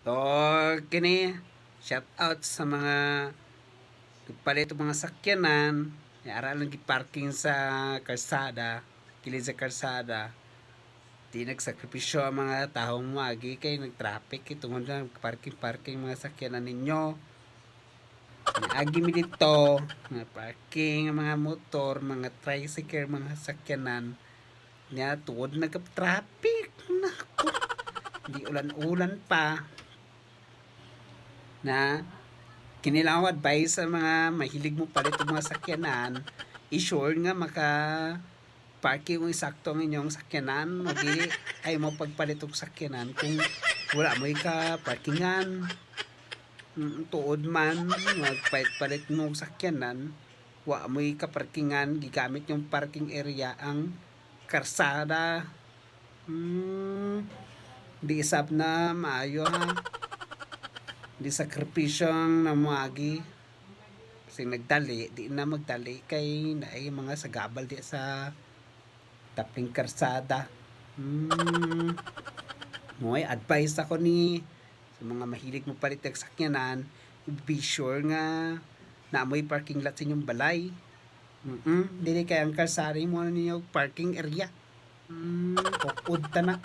So, kini, shout out sa mga palit mga sakyanan, ara lang parking sa karsada, kilid sa karsada. Di nagsakripisyo ang mga taong magi kay nag-traffic itungod na parking-parking mga sakyanan ninyo. Agi mi dito, mga parking, mga motor, mga tricycle, mga sakyanan. Nya tuod nagka-traffic. Naku. Di ulan-ulan pa. Na kinilang ko advice sa mga mahilig mo palit ang mga sakyanan, i-sure nga maka parking mo sakto ang inyong sakyanan, o dili ay mo pagpalit og sakyanan kung wala mo ka parkingan. Mm, tuod man magpalit mo og sakyanan, wa mo ka parkingan gigamit yung parking area ang karsada. Hmm, di isap na maayo ha di sakripisyong namagi kasi nagdali di na magdali kay naay mga sagabal di sa taping karsada. Hmm. Mo'y advice ako ni sa mga mahilig mo palit ng sakyanan. Be sure nga na amoy parking lot sa inyong balay. Mm dili kay ang kalsada mo ninyo parking area. Mm, ta na